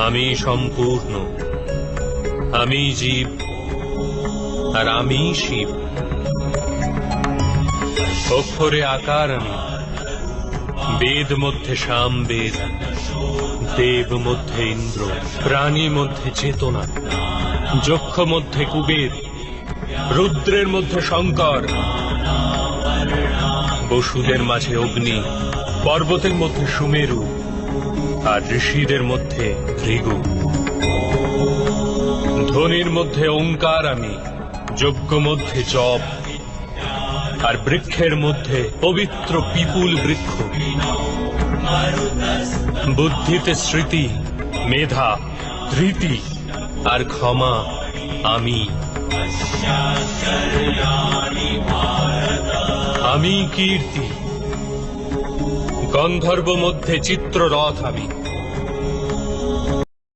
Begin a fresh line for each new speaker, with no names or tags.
আমি সম্পূর্ণ। আমি জীব, আর আমি শিব। অক্ষরে আকার আমি, বেদ মধ্যে সাম বেদ, দেব মধ্যে ইন্দ্র, প্রাণী মধ্যে চেতনা, যক্ষ মধ্যে কুবের, রুদ্রের মধ্যে শঙ্কর, বসুদের মাঝে অগ্নি, পর্বতের মধ্যে সুমেরু আর ঋষিদের মধ্যে ভৃগু। ধ্বনির মধ্যে ওঙ্কার আমি, যজ্ঞ মধ্যে জপ, আর বৃক্ষের মধ্যে পবিত্র পিপুল বৃক্ষ। বুদ্ধিতে স্মৃতি, মেধা, ধৃতি, আর ক্ষমা আমি। আমি কীর্তি গন্ধর্ব মধ্যে চিত্ররথ আমি।